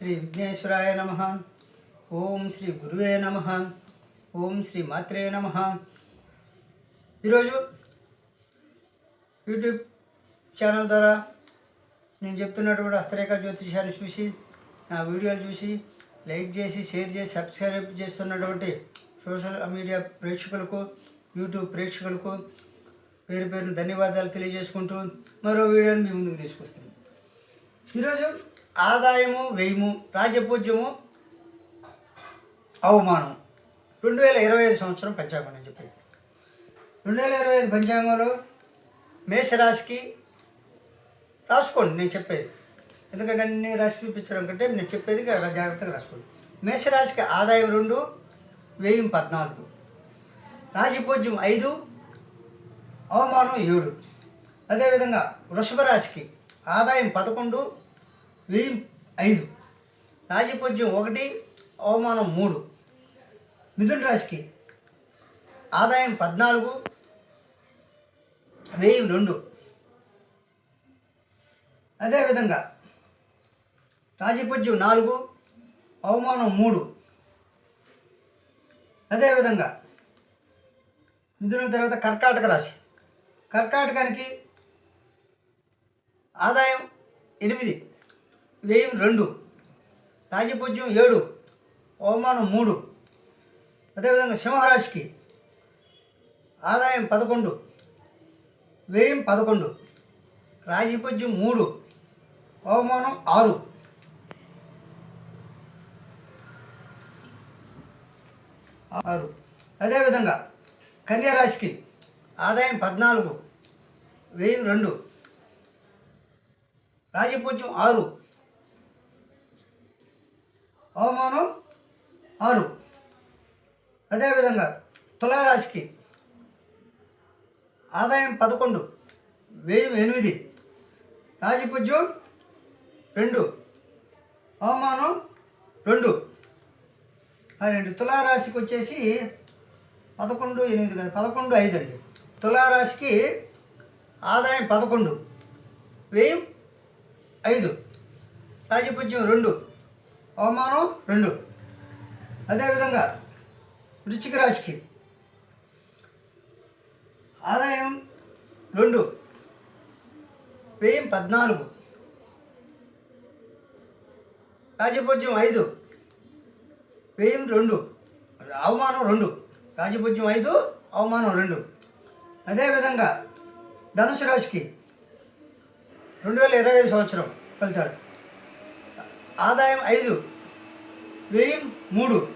శ్రీ విఘ్నేశ్వరాయ నమ. ఓం శ్రీ గురువే నమ. ఓం శ్రీ మాత్రే నమ. ఈరోజు యూట్యూబ్ ఛానల్ ద్వారా నేను చెప్తున్నటువంటి హస్తరేఖ జ్యోతిషాన్ని చూసి నా వీడియోలు చూసి లైక్ చేసి షేర్ చేసి సబ్స్క్రైబ్ చేస్తున్నటువంటి సోషల్ మీడియా ప్రేక్షకులకు యూట్యూబ్ ప్రేక్షకులకు పేరు పేరున ధన్యవాదాలు తెలియజేసుకుంటూ మరో వీడియోని మీ ముందుకు తీసుకొస్తున్నాను. ఈరోజు ఆదాయము వ్యయము రాజపూజ్యము అవమానం. రెండు వేల ఇరవై ఐదు సంవత్సరం పంచాంగం అని చెప్పి రెండు వేల ఇరవై ఐదు పంచాంగంలో మేషరాశికి రాసుకోండి నేను చెప్పేది. ఎందుకంటే అన్ని రాసి చూపించడం కంటే నేను చెప్పేది జాగ్రత్తగా రాసుకోండి. మేషరాశికి ఆదాయం రెండు వ్యయం పద్నాలుగు. రాజపూజ్యం ఐదు అవమానం ఏడు. అదేవిధంగా వృషభ రాశికి ఆదాయం పదకొండు వీల్ ఐదు. రాజపద్యం ఒకటి అవమానం మూడు. మిథున్ రాశికి ఆదాయం పద్నాలుగు వ్యయం రెండు. అదేవిధంగా రాజపద్యం నాలుగు అవమానం మూడు. అదేవిధంగా మిథున తర్వాత కర్కాటక రాశి. కర్కాటకానికి ఆదాయం ఎనిమిది. వ్యయం రెండు. రాజపూజ్యం ఏడు. అవమానం మూడు. అదేవిధంగా సింహరాశికి ఆదాయం పదకొండు. వ్యయం పదకొండు. రాజపూజ్యం మూడు. అవమానం ఆరు. ఆరు. అదేవిధంగా కన్యారాశికి ఆదాయం పద్నాలుగు. వ్యయం రెండు. రాజపూజ్యం ఆరు. అవమానం ఆరు. అదేవిధంగా తులారాశికి ఆదాయం పదకొండు వ్యయం ఎనిమిది. రాజపుజ్యం రెండు అవమానం రెండు. ఆ తులారాశికి వచ్చేసి పదకొండు ఎనిమిది కాదు పదకొండు ఐదు అండి. తులారాశికి ఆదాయం పదకొండు వ్యయం ఐదు. రాజపుజ్యం రెండు అవమానం రెండు. అదేవిధంగా వృశ్చిక రాశికి ఆదాయం రెండు. వ్యయం పద్నాలుగు. రాజభోజ్యం ఐదు. వ్యయం రెండు. అవమానం రెండు. రాజభోజ్యం ఐదు అవమానం రెండు. అదేవిధంగా ధనుసు రాశికి రెండు వేల ఇరవై ఐదు సంవత్సరం ఫలితాలు. ఆదాయం ఐదు వ్యయం మూడు.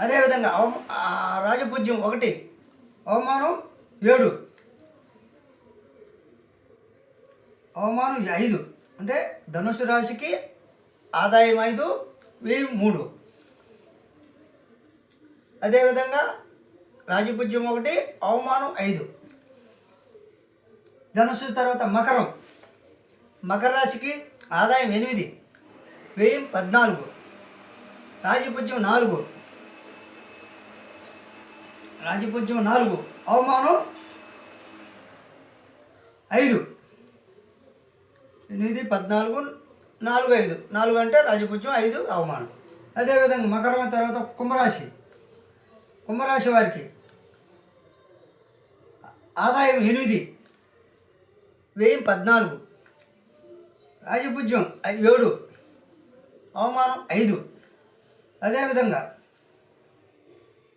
అదేవిధంగా అవ రాజపూజ్యం ఒకటి అవమానం ఏడు. అవమానం ఐదు. అంటే ధనుసు రాశికి ఆదాయం ఐదు వ్యయం మూడు. అదేవిధంగా రాజపూజ్యం ఒకటి అవమానం ఐదు. ధనుసు తర్వాత మకరం. మకర రాశికి ఆదాయం ఎనిమిది వ్యయం పద్నాలుగు రాజపుజ్యం నాలుగు. రాజపుజ్యం నాలుగు అవమానం ఐదు. ఎనిమిది పద్నాలుగు నాలుగు ఐదు. నాలుగు అంటే రాజపుజ్యం ఐదు అవమానం. అదేవిధంగా మకరం తర్వాత కుంభరాశి. కుంభరాశి వారికి ఆదాయం ఎనిమిది వ్యయం పద్నాలుగు. రాజపుజ్యం ఏడు. అవమానం ఐదు. అదేవిధంగా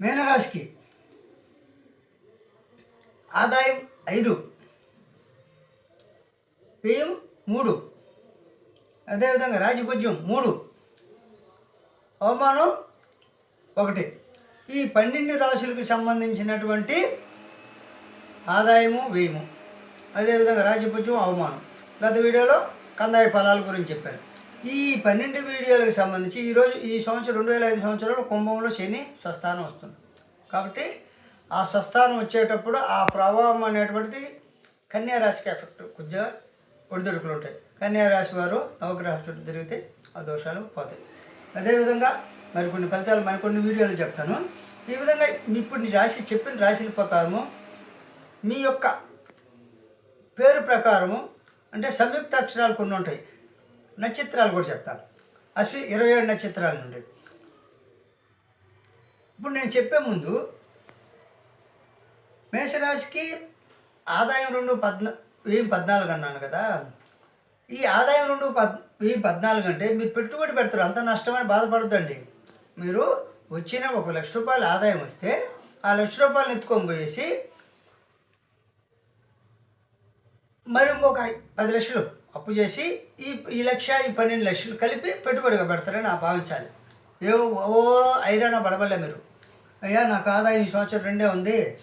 మీనరాశికి ఆదాయం ఐదు. వ్యయం మూడు. అదేవిధంగా రాజపుజ్యం మూడు. అవమానం ఒకటి. ఈ పన్నెండు రాశులకు సంబంధించినటువంటి ఆదాయము వ్యయము. అదేవిధంగా రాజపుజ్యం అవమానం. గత వీడియోలో కందాయ ఫలాల గురించి చెప్పాను ఈ పన్నెండు వీడియోలకు సంబంధించి ఈరోజు ఈ సంవత్సరం రెండు వేల ఐదు సంవత్సరంలో కుంభంలో శని స్వస్థానం వస్తుంది. కాబట్టి ఆ స్వస్థానం వచ్చేటప్పుడు ఆ ప్రభావం అనేటువంటిది కన్యా రాశికి ఎఫెక్ట్ కొద్దిగా ఒడిదుడుకులు ఉంటాయి. కన్యా రాశి వారు నవగ్రహ చుట్టూ తిరిగితే ఆ దోషాలు పోతాయి. అదేవిధంగా మరికొన్ని ఫలితాలు మరికొన్ని వీడియోలు చెప్తాను. ఈ విధంగా ఇప్పుడు రాశి చెప్పిన రాశిల ప్రకారము మీ యొక్క పేరు ప్రకారము అంటే సంయుక్త అక్షరాలు కొన్ని ఉంటాయి. నక్షత్రాలు కూడా చెప్తాను అశ్వి ఇరవై ఏడు నక్షత్రాలు నుండి. ఇప్పుడు నేను చెప్పే ముందు మేషరాశికి ఆదాయం రెండు పద్నా వెయ్యి పద్నాలుగు అన్నాను కదా. ఈ ఆదాయం రెండు పద్ వెయ్యి పద్నాలుగు అంటే మీరు పెట్టుబడి పెడతారు. అంత నష్టమని బాధపడద్దండి. మీరు వచ్చిన ఒక లక్ష రూపాయల ఆదాయం వస్తే ఆ లక్ష రూపాయలు ఎత్తుకొని పోయేసి మరి ఇంకొక పది లక్షలు అప్పు చేసి ఈ ఈ లక్ష ఈ పన్నెండు లక్షలు కలిపి పెట్టుబడిగా పెడతారని నా భావించాలి ఏ ఓ ఐరానా పడబడలే మీరు. అయ్యా నాకు ఆదాయం ఈ సంవత్సరం రెండే ఉంది.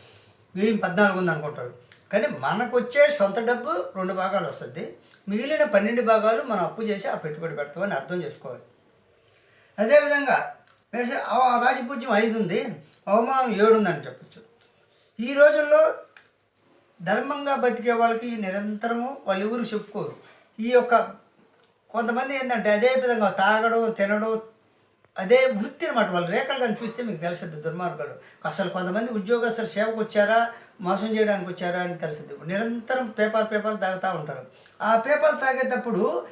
వెయ్యి పద్నాలుగు ఉంది అనుకుంటారు. కానీ మనకు వచ్చే సొంత డబ్బు రెండు భాగాలు వస్తుంది. మిగిలిన పన్నెండు భాగాలు మనం అప్పు చేసి ఆ పెట్టుబడి పెడతామని అర్థం చేసుకోవాలి. అదేవిధంగా వేసే ఆ రాజపూజ్యం ఐదు ఉంది. అవమానం ఏడు ఉందని చెప్పచ్చు. ఈ రోజుల్లో ధర్మంగా బతికే వాళ్ళకి నిరంతరము వాళ్ళు చెప్పుకోరు. ఈ యొక్క కొంతమంది ఏంటంటే అదే విధంగా తాగడం తినడం అదే వృత్తి అనమాట వాళ్ళు రేఖలు కానీ చూస్తే మీకు తెలుస్తుంది దుర్మార్గాలు. అసలు కొంతమంది ఉద్యోగస్తులు సేవకు వచ్చారా మోసం చేయడానికి వచ్చారా అని తెలుసుద్ది నిరంతరం పేపర్ పేపర్ తాగుతూ ఉంటారు. ఆ పేపర్ తాగేటప్పుడు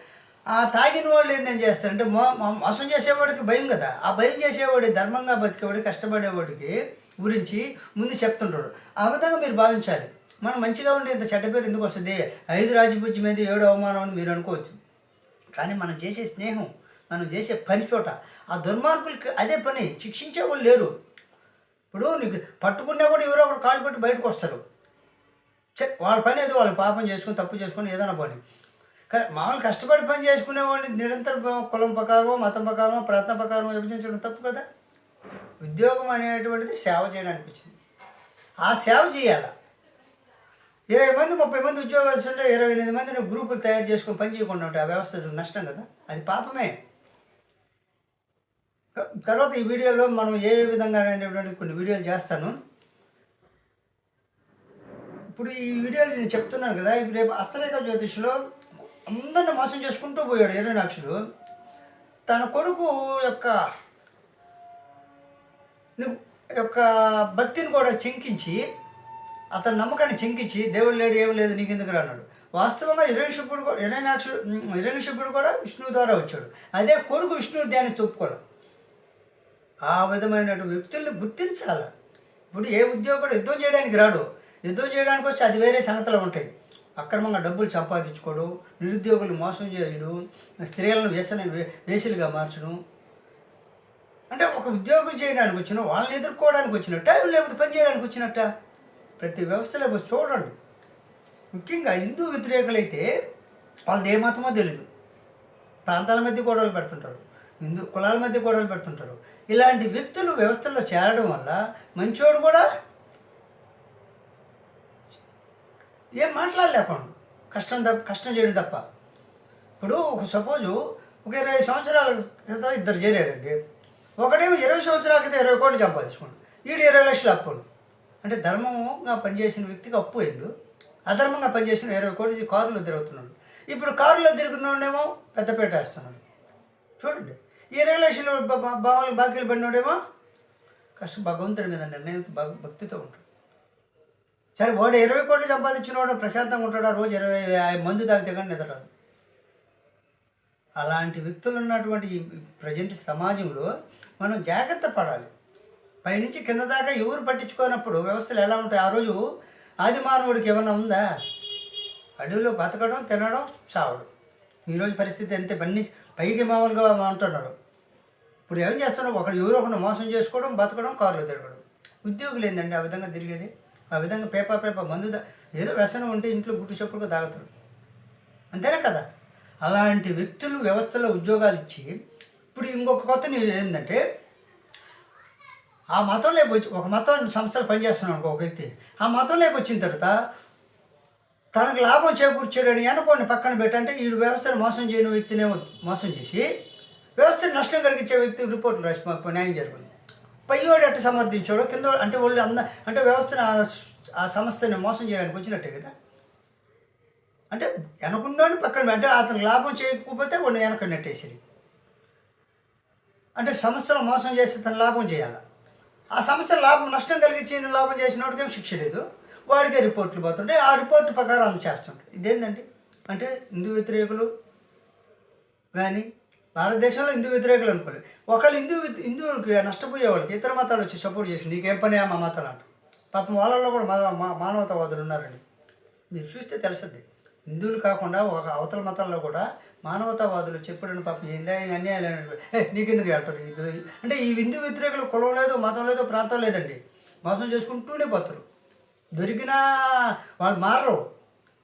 ఆ తాగిన వాళ్ళు ఏంటని చేస్తారంటే మో మోసం చేసేవాడికి భయం కదా. ఆ భయం చేసేవాడి ధర్మంగా బతికేవాడి కష్టపడేవాడికి గురించి ముందు చెప్తుంటారు. ఆ విధంగా మీరు భావించాలి. మనం మంచిగా ఉండే ఇంత చెడ్డ పేరు ఎందుకు వస్తుంది? ఐదు రాజపూజ్యం మీద ఏడు అవమానం అని మీరు అనుకోవచ్చు. కానీ మనం చేసే స్నేహం మనం చేసే పని చోట ఆ దుర్మార్గులకి అదే పని. శిక్షించే వాళ్ళు లేరు. ఇప్పుడు నీకు పట్టుకున్నా కూడా ఎవరో ఒకరు కాళ్ళు పెట్టి బయటకు వస్తారు. వాళ్ళ పని ఏదో వాళ్ళు పాపం చేసుకుని తప్పు చేసుకుని ఏదైనా పని. మామూలు కష్టపడి పని చేసుకునేవాడిని నిరంతరం కులం ప్రకారమో మతం ప్రకారమో ప్రాంతం ప్రకారమో విభజించడం తప్పు కదా? ఉద్యోగం అనేటువంటిది సేవ చేయడానికి వచ్చింది ఆ సేవ చేయాలి? ఇరవై మంది ముప్పై మంది ఉద్యోగస్తులు ఇరవై ఎనిమిది మందిని గ్రూపులు తయారు చేసుకొని పని చేయకుండా ఉంటే ఆ వ్యవస్థ నష్టం కదా? అది పాపమే. తర్వాత ఈ వీడియోలో మనం ఏ విధంగా అనేటువంటి కొన్ని వీడియోలు చేస్తాను. ఇప్పుడు ఈ వీడియోలు నేను చెప్తున్నాను కదా ఇప్పుడు రేపు అస్తరేఖ జ్యోతిష్లో అందరిని మోసం చేసుకుంటూ పోయాడు హిరణ్యాక్షుడు తన కొడుకు యొక్క యొక్క భక్తిని కూడా చెంకించి అతని నమ్మకాన్ని చెంకించి దేవుడు లేడు ఏం లేదు నీకు ఎందుకు వాస్తవంగా హిరణ్యశుడు కూడా హిరణ్యాక్షుడు హిరణ్యశుడు కూడా విష్ణువు ద్వారా వచ్చాడు. అదే కొడుకు విష్ణువు ధ్యానిస్తూ తొప్పుకోవడం ఆ విధమైన వ్యక్తుల్ని గుర్తించాలి. ఇప్పుడు ఏ ఉద్యోగుడు యుద్ధం చేయడానికి రాడు. యుద్ధం చేయడానికి వచ్చి అది వేరే సంగతులు ఉంటాయి. అక్రమంగా డబ్బులు సంపాదించుకోవడం నిరుద్యోగులు మోసం చేయడం స్త్రీలను వ్యసన వేసులుగా మార్చడం. అంటే ఒక ఉద్యోగం చేయడానికి వచ్చిన వాళ్ళని ఎదుర్కోవడానికి వచ్చినట్ట లేకపోతే పని చేయడానికి వచ్చినట్ట? ప్రతి వ్యవస్థలో చూడండి. ముఖ్యంగా హిందూ వ్యతిరేకులైతే వాళ్ళది ఏ మతమో తెలియదు ప్రాంతాల మధ్య గొడవలు పెడుతుంటారు. హిందూ కులాల మధ్య గొడవలు పెడుతుంటారు. ఇలాంటి వ్యక్తులు వ్యవస్థల్లో చేరడం వల్ల మంచోడు కూడా ఏం మాట్లాడలేకుండా కష్టం తప్ప కష్టం చేయడం తప్ప. ఇప్పుడు ఒక సపోజు ఒక ఇరవై సంవత్సరాల క్రితం ఇద్దరు చేరారండి. ఒకడేమో ఇరవై సంవత్సరాల క్రితం ఇరవై కోట్లు సంపాదించుకోండి ఈడు ఇరవై లక్షలు అప్పులు. అంటే ధర్మంగా పనిచేసిన వ్యక్తికి అప్పు అయిండు అధర్మంగా పనిచేసిన ఇరవై కోట్లు కారులో తిరుగుతున్నాడు. ఇప్పుడు కారులో తిరుగుతున్నాడేమో పెద్దపేట వేస్తున్నాడు. చూడండి. ఈ రిలేషన్లో లక్షలు బావలు బాకీలు పడినోడేమో కష్టం భగవంతుడి మీద నిర్ణయం భక్తితో ఉంటాడు. సరే వాడు ఇరవై కోట్లు సంపాదించినవాడు ప్రశాంతంగా ఉంటాడు? ఆ రోజు ఇరవై మందు తాగితే కానీ నిద్రరాదు అలాంటి వ్యక్తులు ఉన్నటువంటి ఈ ప్రజెంట్ సమాజంలో మనం జాగ్రత్త పడాలి. పైనుంచి కింద దాకా ఎవరు పట్టించుకోనప్పుడు వ్యవస్థలు ఎలా ఉంటాయి? ఆ రోజు ఆది మానవుడికి ఏమైనా ఉందా? అడవిలో బతకడం తినడం చావడం. ఈరోజు పరిస్థితి అంతే పని పైకి మామూలుగా అంటున్నారు. ఇప్పుడు ఏం చేస్తున్నారు ఒకడు ఎవరో ఒకరిని మోసం చేసుకోవడం బతకడం కారులో తిరగడం. ఉద్యోగులు ఏంటండి ఆ విధంగా తిరిగేది? ఆ విధంగా పేపర్ పేపర్ మందు ఏదో వ్యసనం ఉంటే ఇంట్లో గుట్టు చెప్పుడుగా తాగుతాడు అంతేనా కదా? అలాంటి వ్యక్తులు వ్యవస్థలో ఉద్యోగాలు ఇచ్చి ఇప్పుడు ఇంకొక కొత్త ఏంటంటే ఆ మతంలోకి వచ్చి ఒక మతం సంస్థలు పనిచేస్తున్నాడు ఒక వ్యక్తి. ఆ మతంలోకి వచ్చిన తర్వాత తనకు లాభం చేకూర్చాడని అనుకోండి పక్కన పెట్టంటే ఈ వ్యవస్థను మోసం చేయని వ్యక్తినే మోసం చేసి వ్యవస్థను నష్టం కలిగించే వ్యక్తి రిపోర్ట్లు రాసి న్యాయం జరుగుతుంది. పయ్యోడు అట్టు సమర్థించాడో కింద అంటే వాళ్ళు అంద అంటే వ్యవస్థను ఆ- సంస్థని మోసం చేయడానికి వచ్చినట్టే కదా. అంటే వెనకున్నాడు పక్కన అంటే అతనికి లాభం చేయకపోతే వాళ్ళు వెనక నెట్టేసి అంటే సంస్థను మోసం చేసి తన లాభం చేయాలి? ఆ సంస్థ లాభం నష్టం కలిగించిన లాభం చేసిన వాడికేం శిక్ష లేదు. వాడికే రిపోర్ట్లు పోతుంటే ఆ రిపోర్ట్ ప్రకారం అందు చేస్తుంటారు ఇదేంటండి అంటే హిందూ వ్యతిరేకులు కానీ భారతదేశంలో హిందూ వ్యతిరేకులు అనుకోలేదు. ఒకళ్ళు హిందూ హిందువులకి నష్టపోయే వాళ్ళకి ఇతర మతాలు వచ్చి సపోర్ట్ చేసి నీకేం పని మా మతాలు అంట పాపం వాళ్ళల్లో కూడా మా మానవతావాదులు ఉన్నారండి. మీరు చూస్తే తెలుస్తుంది. హిందువులు కాకుండా ఒక అవతల మతాల్లో కూడా మానవతావాదులు చెప్పడం పాపం ఏందా అన్యాయాలు అని నీకెందుకు అంటారు? ఇది అంటే ఈ హిందూ వ్యతిరేకులు కులం లేదు మతం లేదు ప్రాంతం లేదండి. మోసం చేసుకుంటూనే పోతారు. దొరికినా వాళ్ళు మారరు.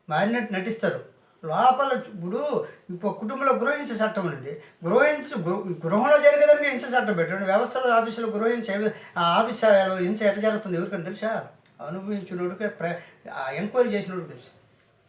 మారినట్టు నటిస్తారు. లోపల ఇప్పుడు ఇప్పుడు కుటుంబంలో గృహహింస చట్టం ఉంది. గృహించు గృహంలో జరిగేదానికి హింస చట్టం పెట్టండి. వ్యవస్థలో ఆఫీసులో గృహహింస ఆ ఆఫీస్ హింస ఎట్లా జరుగుతుంది ఎవరికైనా తెలుసా? అనుభవించినోడికి ప్ర ఎంక్వైరీ చేసినోడికి తెలుసు.